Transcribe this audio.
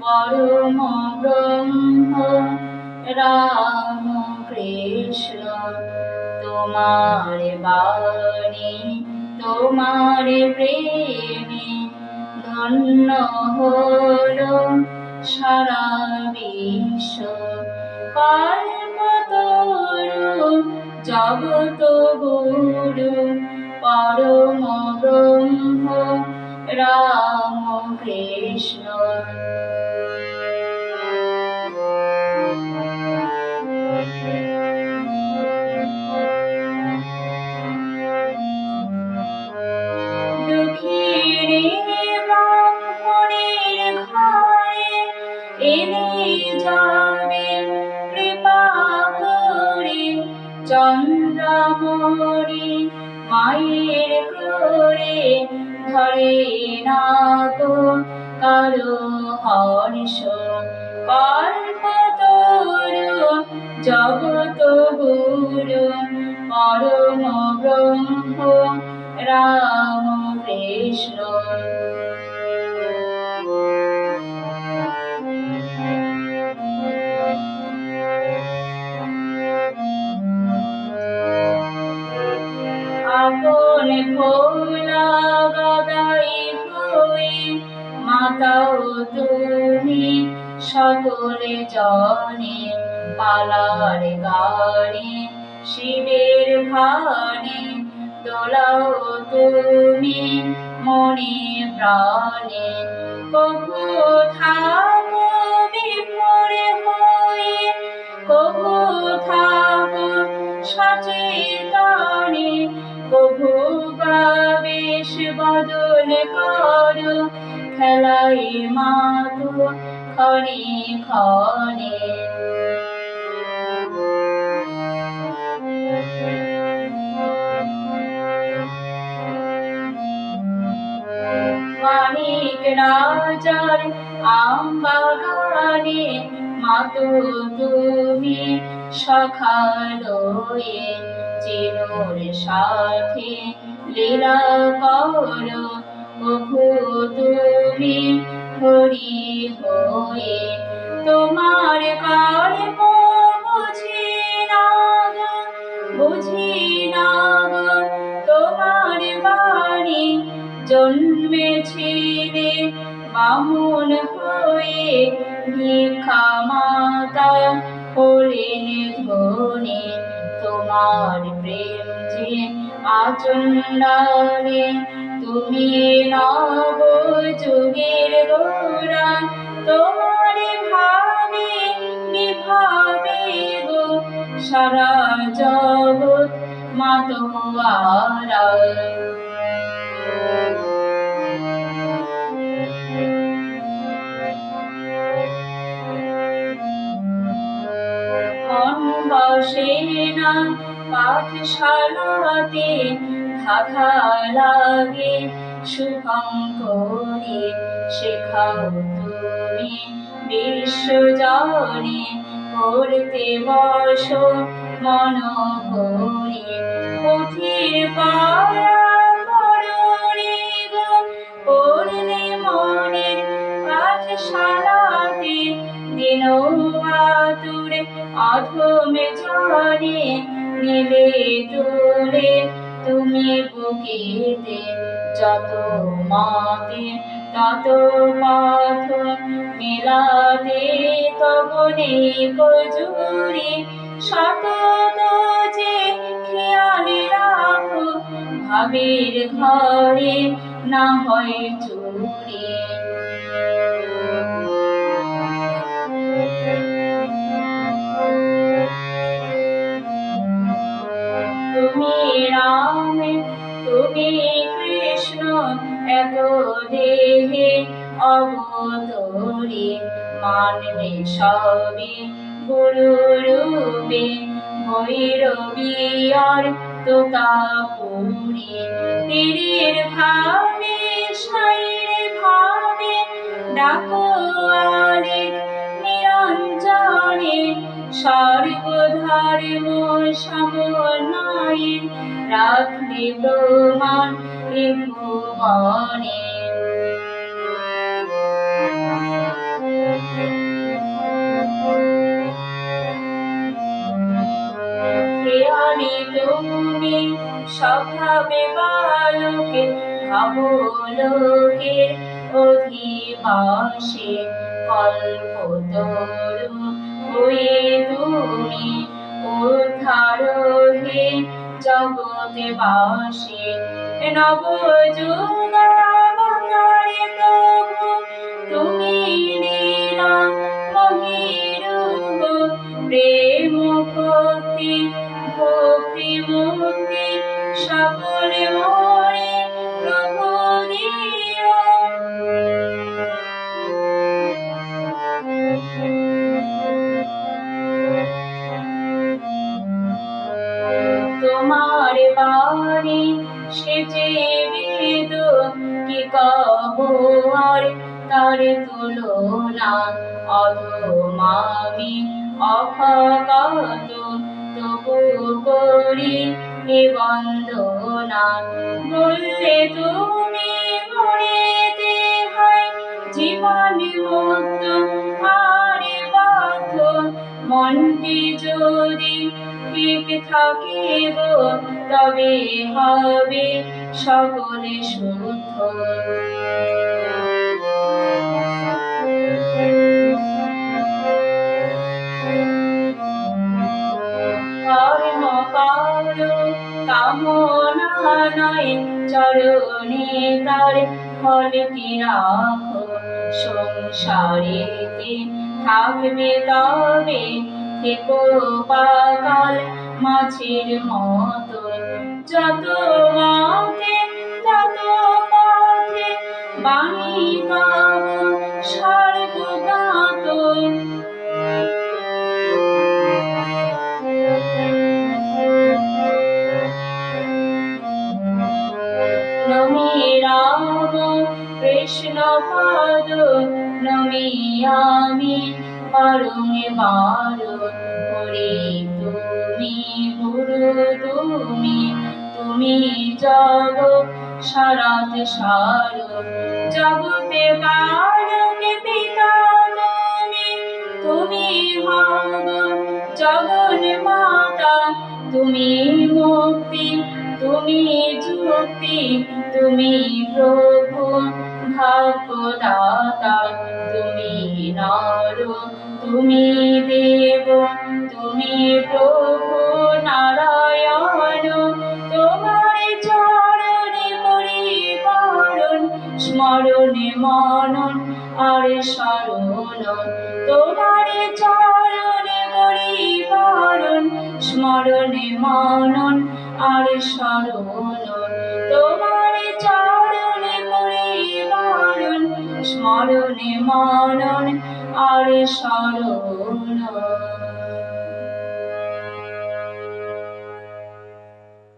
পরম ব্রহ্ম রাম কৃষ্ণ তোমার বাণী তোমার প্রেমে ধন্য হলো সারা বিশ্ব। কল্পতরু জগত গুরু পরম ব্রহ্ম রাম কৃষ্ণ। মায়ের ক্রোড়ে ধরে না তো কারও হর্ষ কল্পতরু জগত গুরু পরম ব্রহ্ম রাম কৃষ্ণ। মাতাও তুমি সকলে জনে পালার গানে শিবের ভানে দোলাও তুমি মনে প্রাণে। কবু থাকো করো, খেলাই মাতো ক্ষণে ক্ষণে মানিক রাজার আম্বাগানে মাতো তুমি সখালয়ে চিনুর সাথে লীলা করো। প্রভু তুমি হরি হয়ে তোমার কল্প বুঝি না বুঝি না তোমার বাণী জন্মেছিলে বামুন হয়ে ভিক্ষা মাতা হলেন ধনে তোমার প্রেম যে আচন্ডালে তুমি নব যুগের গোরা তোমার ভাবে বিভাবে গো, সারা জগৎ মাতোয়ারা মন বসে না পাঠশালাতে ধাঁধা লাগে শুভম করে শেখাও তুমি বিশ্বজনে করতে বসো মন ভরে পুঁথির গো, পড়লে মনের দিন আতুর অধমে ঝরে নিলে তুলে তুমি বুকিতে যত মাতে, তত পাথর মেলাতে তবনে কজুরি। সতত যে খেয়ালে রাখো ভাবের ঘরে, না হয় চুরি। তুমি কৃষ্ণ এক দেহে অবতরে মানবে সবে গুরু রূপে আর তোতাপুরী। তীরের ভাবে শৈর ভাবে ডাকো আলেক নিরঞ্জনে। সর্বধর্ম সমন্বয়ে রাখলে এ ভুবনে খেয়ালি তুমি স্বভাবে বালকে ভাবলোকের অধিবাসে কল্পতরু। হয়ে তুমি উদ্ধার হে জগতে বাসে। নব সে যে বেদ কি কব আর তার তুলনা অধমামি অফাকাত তবু করি এ বন্দনা বললে, তুমি মরেতে হয় জীবন মুক্ত আরে বাধ্য মনটি যদি ঠিক থাকিব, তবে হবে সকলে করো, কামনা নয় চরণে তার ফলটি রাখো? সংসারেতে থাকবে তবে পাকাল মাছের মতো? যত মাতে তত পথে বাণী তব সর্বগাত জগৎ সারাত সার জগতে বালকে পিতা তুমি তুমি ভাব জগন মাতা, তুমি মুক্তি, তুমি যুক্তি, তুমি প্রভু, ভাগ্যদাতা, তুমি নর, তুমি দেব, তুমি প্রভু। মনন আরে শরণ তোমার চরণে করি পালন স্মরণে মনন আর শরণ তোমার চরণে করি পালন স্মরণে মনন আর শরণ